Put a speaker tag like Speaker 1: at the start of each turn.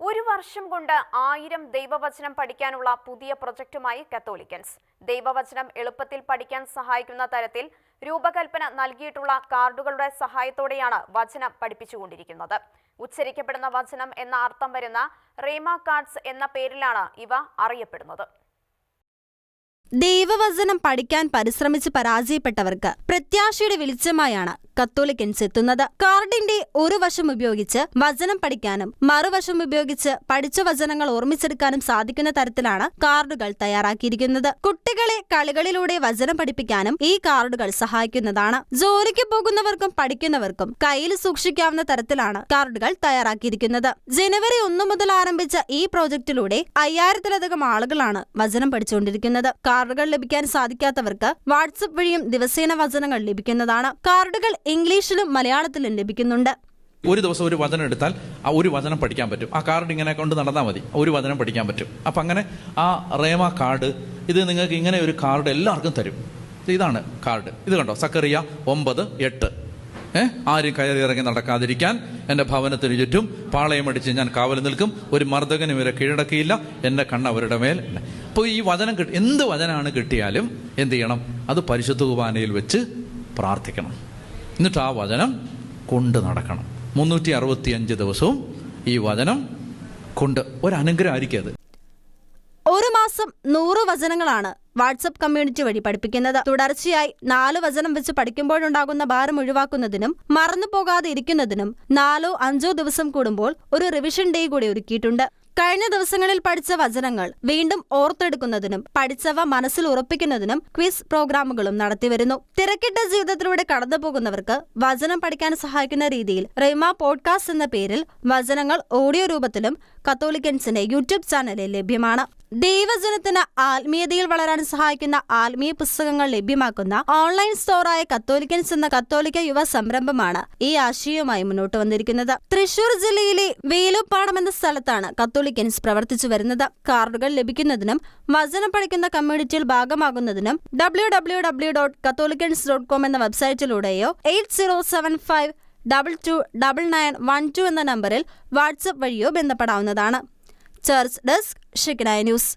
Speaker 1: ഒരു വർഷം കൊണ്ട് ആയിരം ദൈവവചനം പഠിക്കാനുള്ള പുതിയ പ്രൊജക്റ്റുമായി കത്തോലിക്കൻസ്. ദൈവവചനം എളുപ്പത്തിൽ പഠിക്കാൻ സഹായിക്കുന്ന തരത്തിൽ രൂപകൽപ്പന നൽകിയിട്ടുള്ള കാർഡുകളുടെ സഹായത്തോടെയാണ് വചനം പഠിപ്പിച്ചുകൊണ്ടിരിക്കുന്നത്. ഉച്ചരിക്കപ്പെടുന്ന വചനം എന്ന അർത്ഥം വരുന്ന റേമ കാർഡ്സ് എന്ന പേരിലാണ് ഇവ അറിയപ്പെടുന്നത്.
Speaker 2: ദൈവവചനം പഠിക്കാൻ പരിശ്രമിച്ച് പരാജയപ്പെട്ടവർക്ക് പ്രത്യാശയുടെ വെളിച്ചമായാണ് കത്തോലിക്കൻസ് എത്തുന്നത് കാർഡിന്റെ ഒരു വശം ഉപയോഗിച്ച് വചനം പഠിക്കാനും മറുവശം ഉപയോഗിച്ച് പഠിച്ച വചനങ്ങൾ ഓർമ്മിച്ചെടുക്കാനും സാധിക്കുന്ന തരത്തിലാണ് കാർഡുകൾ തയ്യാറാക്കിയിരിക്കുന്നത്. കുട്ടികളെ കളികളിലൂടെ വചനം പഠിപ്പിക്കാനും ഈ കാർഡുകൾ സഹായിക്കുന്നതാണ്. ജോലിക്ക് പോകുന്നവർക്കും പഠിക്കുന്നവർക്കും കയ്യിൽ സൂക്ഷിക്കാവുന്ന തരത്തിലാണ് കാർഡുകൾ തയ്യാറാക്കിയിരിക്കുന്നത്. ജനുവരി ഒന്നു മുതൽ ആരംഭിച്ച ഈ പ്രോജക്റ്റിലൂടെ അയ്യായിരത്തിലധികം ആളുകളാണ് വചനം പഠിച്ചുകൊണ്ടിരിക്കുന്നത്. കാർഡുകൾ ലഭിക്കാൻ സാധിക്കാത്തവർക്ക് വാട്സപ്പ് വഴിയും ദിവസേന വചനങ്ങൾ ലഭിക്കുന്നതാണ്. കാർഡുകൾ ഇംഗ്ലീഷിലും മലയാളത്തിലും ലഭിക്കുന്നുണ്ട്.
Speaker 3: ഒരു ദിവസം ഒരു വചനം എടുത്താൽ ആ ഒരു വചനം പഠിക്കാൻ പറ്റും. ആ കാർഡ് ഇങ്ങനെ കൊണ്ട് നടന്നാൽ മതി. ഒരു വചനം പഠിക്കാൻ പറ്റും. അപ്പം അങ്ങനെ ആ റേമ കാർഡ് ഇത് നിങ്ങൾക്ക് ഇങ്ങനെ ഒരു കാർഡ് എല്ലാവർക്കും തരും. ഇതാണ് കാർഡ് ഇത് കണ്ടോ? സക്കറിയ ഒമ്പത് എട്ട്. ഏ? ആരും കയറി ഇറങ്ങി നടക്കാതിരിക്കാൻ എന്റെ ഭവനത്തിന് ചുറ്റും പാളയമടിച്ച് ഞാൻ കാവൽ നിൽക്കും. ഒരു മർദ്ദകനും ഇവരെ കീഴടക്കിയില്ല. എന്റെ കണ്ണ് അവരുടെ മേൽ അപ്പോൾ ഈ വചനം കിട്ടി എന്ത് വചനമാണ് കിട്ടിയാലും എന്ത് ചെയ്യണം? അത് പരിശുദ്ധ കുർബാനയിൽ വെച്ച് പ്രാർത്ഥിക്കണം. എന്നിട്ട് ആ വചനം കൊണ്ട് നടക്കണം. മുന്നൂറ്റി അറുപത്തി അഞ്ച് ദിവസവും ഈ വചനം കൊണ്ട് ഒരനുഗ്രഹമായിരിക്കും അത്.
Speaker 2: ഒരു മാസം നൂറ് വചനങ്ങളാണ് വാട്സപ്പ് കമ്മ്യൂണിറ്റി വഴി പഠിപ്പിക്കുന്നത്. തുടർച്ചയായി നാല് വചനം വെച്ച് പഠിക്കുമ്പോഴുണ്ടാകുന്ന ഭാരം ഒഴിവാക്കുന്നതിനും മറന്നു പോകാതെ ഇരിക്കുന്നതിനും നാലോ അഞ്ചോ ദിവസം കൂടുമ്പോൾ ഒരു റിവിഷൻ ഡേ കൂടി ഒരുക്കിയിട്ടുണ്ട്. കഴിഞ്ഞ ദിവസങ്ങളിൽ പഠിച്ച വചനങ്ങൾ വീണ്ടും ഓർത്തെടുക്കുന്നതിനും പഠിച്ചവ മനസ്സിൽ ഉറപ്പിക്കുന്നതിനും ക്വിസ് പ്രോഗ്രാമുകളും നടത്തിവരുന്നു. തിരക്കിട്ട ജീവിതത്തിലൂടെ കടന്നുപോകുന്നവർക്ക് വചനം പഠിക്കാൻ സഹായിക്കുന്ന രീതിയിൽ റെയ്മ പോഡ്കാസ്റ്റ് എന്ന പേരിൽ വചനങ്ങൾ ഓഡിയോ രൂപത്തിലും കത്തോലിക്കൻസിന്റെ യൂട്യൂബ് ചാനലിൽ ലഭ്യമാണ്. ദൈവജനത്തിന് ആത്മീയതയിൽ വളരാൻ സഹായിക്കുന്ന ആത്മീയ പുസ്തകങ്ങൾ ലഭ്യമാക്കുന്ന ഓൺലൈൻ സ്റ്റോറായ കത്തോലിക്കൻസ് എന്ന കത്തോലിക്ക യുവ സംരംഭമാണ് ഈ ആശയവുമായി മുന്നോട്ട് വന്നിരിക്കുന്നത്. തൃശൂർ ജില്ലയിലെ വേലുപ്പാടം എന്ന സ്ഥലത്താണ് കത്തോലിക്കൻസ് പ്രവർത്തിച്ചു വരുന്നത്. കാർഡുകൾ ലഭിക്കുന്നതിനും വചനം പഠിക്കുന്ന കമ്മ്യൂണിറ്റിയിൽ ഭാഗമാകുന്നതിനും W W W dot catholicans dot com എന്ന വെബ്സൈറ്റിലൂടെയോ eight zero seven five double two double nine one two എന്ന നമ്പറിൽ വാട്സപ്പ് വഴിയോ ബന്ധപ്പെടാവുന്നതാണ്. Church desk ഷിക്കനായ news